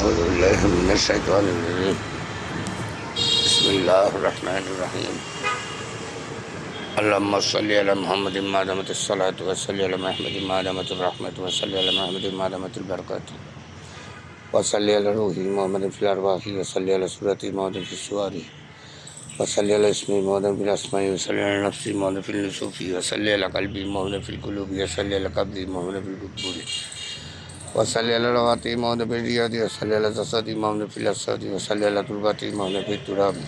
أعوذ بالله من الشيطان الرجيم. بسم الله الرحمن الرحيم. اللهم صل على محمد ما دامت الصلاة وصل على محمد ما دامت الرحمة وصل على محمد ما دامت البركة وصل على روح محمد في الأرواح وصل على سورة محمد في السوار. وصل على اسم محمد في الأسماء وصل على نفس محمد في النسوف وصل على قلب محمد في القلوب. وصل على قبض محمد في القبور وصلی اللہ رواتی محمد فی ریادی وصلی اللہ تصدی محمد فی لسدی وصلی اللہ ترباتی محمد فی ترابی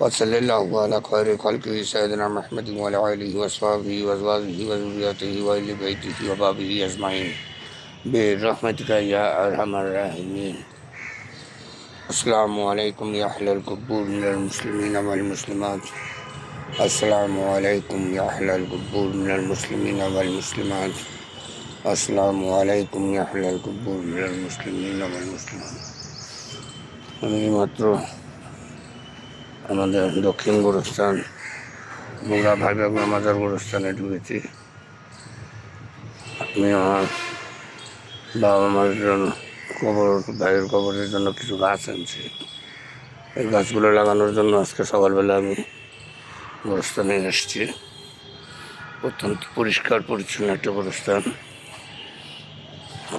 وصلي الله على خير خلق سيدنا محمد وعلى آلہ وصحبه وازواجہ وذریاتہ وآل بيته وبابه أجمعين. برحمتك يا أرحم الراحمين. السلام عليكم يا أهل القبور من المسلمين والمسلمات. السلام عليكم يا أهل القبور من المسلمین والمسلمات. আসসালামু আলাইকুম মিনাল মুসলিমিন ওয়াল মুসলিমান। আমি মাত্র আমাদের দক্ষিণ গোরস্থান বগুড়া ভাইবাগুড়া মাজার গোরস্থানে ঢুকেছি। আমি আমার বাবা মার জন্য কবর ভাইয়ের কবরের জন্য কিছু গাছ আনছি। এই গাছগুলো লাগানোর জন্য আজকে সকালবেলা আমি গোরস্থানে এসেছি। অত্যন্ত পরিষ্কার, পরিচ্ছন্ন একটা গোরস্থান।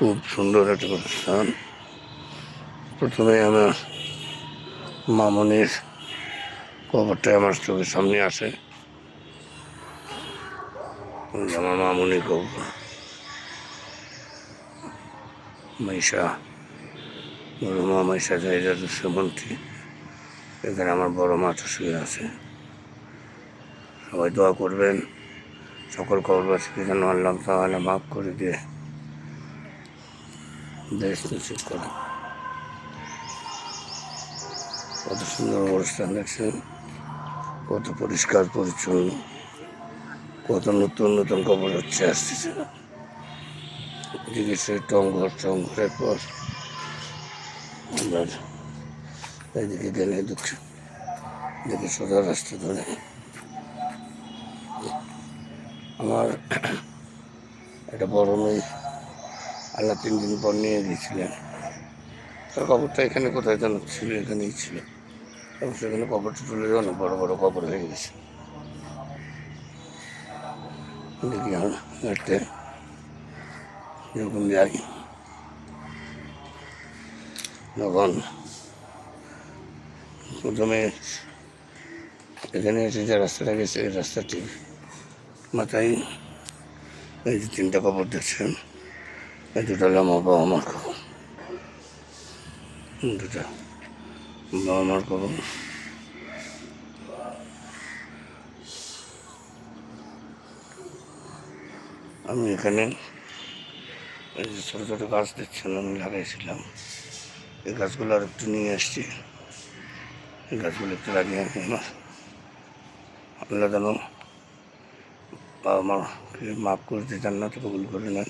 খুব সুন্দর একটা অনুষ্ঠান। প্রথমে আমার মামনির কবরটা আমার চোখের সামনে আসে আমার মামনির কবর। মাইশা, বড় মা মাইশা জাহিদা দুঃসমন্ত্রী এখানে আমার বড় মাথা শুয়ে আছে। সবাই দোয়া করবেন। সকল কবরবাসীকে যেন আল্লাহ তাহলে মাফ করে দিয়ে। দেশ নিশ্চিত করে। কত সুন্দর অনুষ্ঠান দেখছেন, কত পরিষ্কার, পরিচ্ছন্ন, কত নতুন নতুন খবর হচ্ছে, আসতেছে। এদিকে সে টঙ্ঘর টঙ্ঘরের পর এবার এদিকে গেলে দক্ষিণ দেখে সোজা রাস্তা ধরে। আমার একটা বড় মেয়ে আল্লাহ তিন দিন পর নিয়ে গিয়েছিলেন। তার কবরটা এখানে কোথায় যেন ছিল, এখানেই ছিল। এবং সেখানে কবরটা তুলে যাওয়া না বড় বড় কবর হয়ে গেছে। দেখি হাঁটতে যখন যাই, তখন প্রথমে এখানে এসে যে রাস্তাটা গেছে, এই রাস্তাটি মাথায় এই যে তিনটা কবর দেখছেন দুটো আমার বাবা মার দুটা বাবা মার খবর আমি এখানে ছোটো ছোটো গাছ দেখছেন আমি লাগাইছিলাম এই গাছগুলো আর একটু নিয়ে আসছি এই গাছগুলো একটু লাগিয়ে আমি আমার আল্লাহ যেন বাবা মাকে মাফ করে দিয়ে জান্নাত কবুল করে নেন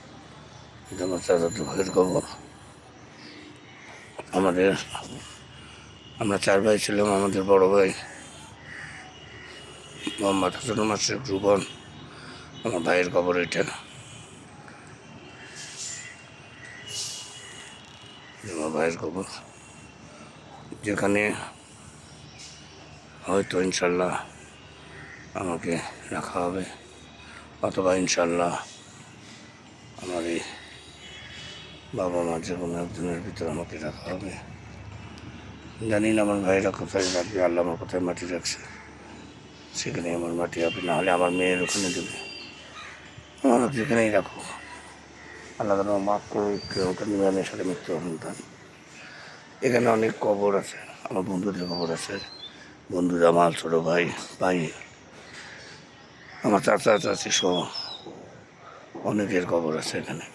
ভাইয়ের খবর আমাদের, আমরা চার ভাই ছিলাম, আমাদের বড় ভাই মোহাম্মদ হাসান মাসের ভ্রুবন আমার ভাইয়ের খবর এটা। আমার ভাইয়ের খবর। যেখানে হয়তো ইনশাল্লাহ আমাকে রাখা হবে, অথবা ইনশাল্লাহ আমার এই বাবা মা যে কোনো একজনের ভিতরে আমাকে রাখা হবে। জানি না আমার ভাইরা কোথায় রাখবে আল্লাহ আমার কোথায় মাটি রাখছে। সেখানে আমার মাটি হবে, না হলে আমার মেয়ের ওখানে দেবে। আমার যেখানেই রাখো আল্লাহ যেন মাফ করে ওকে নিবানের সাথে মৃত্যু সন্তান এখানে অনেক কবর আছে, আমার বন্ধুদের কবর আছে। বন্ধু জামাল, ছোটো ভাই ভাই, আমার চাচা, চাচি সহ অনেকের কবর আছে এখানে।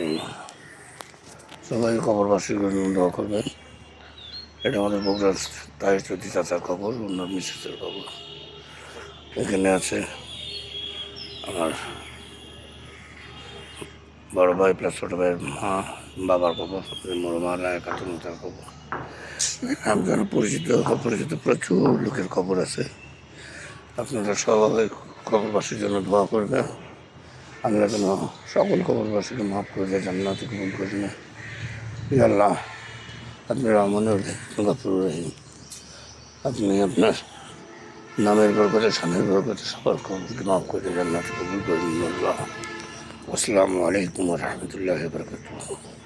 এই সবাই খবরবাসীর জন্য দোয়া করবেন। এটা আমাদের বগুড়ার তাই চৌধুরী চাচার খবর ওনার মিসেসের খবর। এখানে আছে আমার বড় ভাই প্লাস ছোট ভাইয়ের মা, বাবার খবর, বড় মা রায় কাতুন তার খবর। আপনার পরিচিত, অপরিচিত প্রচুর লোকের খবর আছে। আপনারা সবাই খবরবাসীর জন্য দোয়া করবেন। আল্লাহ যেন সকল খবরবাসীকে মাফ করে দেয়, জান্নাত কবুল করে না। আল্লাহ, আপনি রহমানুর গাফুর রহিম। আপনি আপনার নামের বরকতে স্বামীর বরকতে সকল খবরকে মাফ করে জান্নাত কবুল করে আল্লাহ। আসসালামু আলাইকুম রহমতুল্লাহ বরকত